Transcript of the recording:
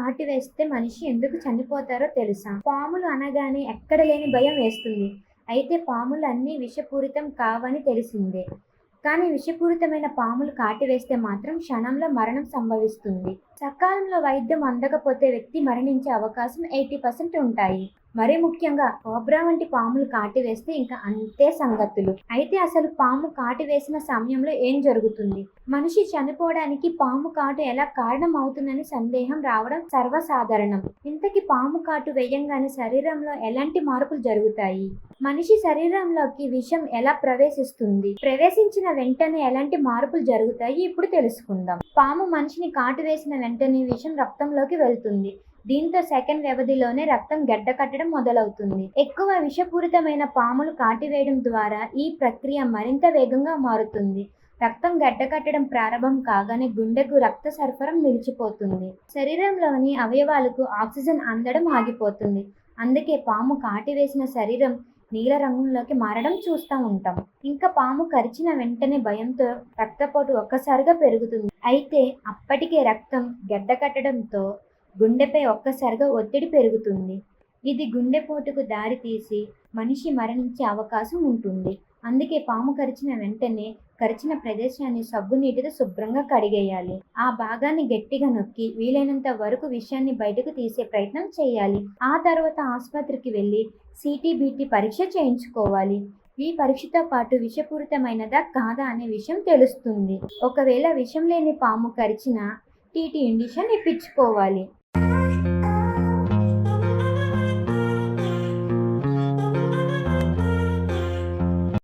వేస్తే మనిషి ఎందుకు చనిపోతారో తెలుసా? పాములు అనగానే ఎక్కడ లేని భయం వేస్తుంది. అయితే పాములు అన్నీ విషపూరితం కావని తెలిసిందే. కానీ విషపూరితమైన పాములు కాటివేస్తే మాత్రం క్షణంలో మరణం సంభవిస్తుంది. సకాలంలో వైద్యం అందకపోతే వ్యక్తి మరణించే అవకాశం ఎయిటీ పర్సెంట్ ఉంటాయి. మరీ ముఖ్యంగా కోబ్రా వంటి పాములు కాటివేస్తే ఇంకా అంతే సంగతులు. అయితే అసలు పాము కాటు వేసిన సమయంలో ఏం జరుగుతుంది? మనిషి చనిపోవడానికి పాము కాటు ఎలా కారణం అవుతుందని సందేహం రావడం సర్వసాధారణం. ఇంతకీ పాము కాటు వేయంగానే శరీరంలో ఎలాంటి మార్పులు జరుగుతాయి? మనిషి శరీరంలోకి విషం ఎలా ప్రవేశిస్తుంది? ప్రవేశించిన వెంటనే ఎలాంటి మార్పులు జరుగుతాయి? ఇప్పుడు తెలుసుకుందాం. పాము మనిషిని కాటు వేసిన వెంటనే విషం రక్తంలోకి వెళ్తుంది. దీంతో సెకండ్ వ్యవధిలోనే రక్తం గడ్డ కట్టడం మొదలవుతుంది. ఎక్కువ విషపూరితమైన పాములు కాటివేయడం ద్వారా ఈ ప్రక్రియ మరింత వేగంగా మారుతుంది. రక్తం గడ్డకట్టడం ప్రారంభం కాగానే గుండెకు రక్త సరఫరా నిలిచిపోతుంది. శరీరంలోని అవయవాలకు ఆక్సిజన్ అందడం ఆగిపోతుంది. అందుకే పాము కాటివేసిన శరీరం నీల రంగులోకి మారడం చూస్తూ ఉంటాం. ఇంకా పాము కరిచిన వెంటనే భయంతో రక్తపోటు ఒక్కసారిగా పెరుగుతుంది. అయితే అప్పటికే రక్తం గడ్డకట్టడంతో గుండెపై ఒక్కసారిగా ఒత్తిడి పెరుగుతుంది. ఇది గుండెపోటుకు దారితీసి మనిషి మరణించే అవకాశం ఉంటుంది. అందుకే పాము కరిచిన వెంటనే కరిచిన ప్రదేశాన్ని సబ్బు నీటితో శుభ్రంగా కడిగేయాలి. ఆ భాగాన్ని గట్టిగా నొక్కి వీలైనంత వరకు విషయాన్ని బయటకు తీసే ప్రయత్నం చేయాలి. ఆ తర్వాత ఆసుపత్రికి వెళ్ళి సిటీబీటీ పరీక్ష చేయించుకోవాలి. ఈ పరీక్షతో పాటు విషపూరితమైనదా కాదా అనే విషయం తెలుస్తుంది. ఒకవేళ విషం లేని పాము కరిచిన టీటీ ఇండిషన్ ఇప్పించుకోవాలి.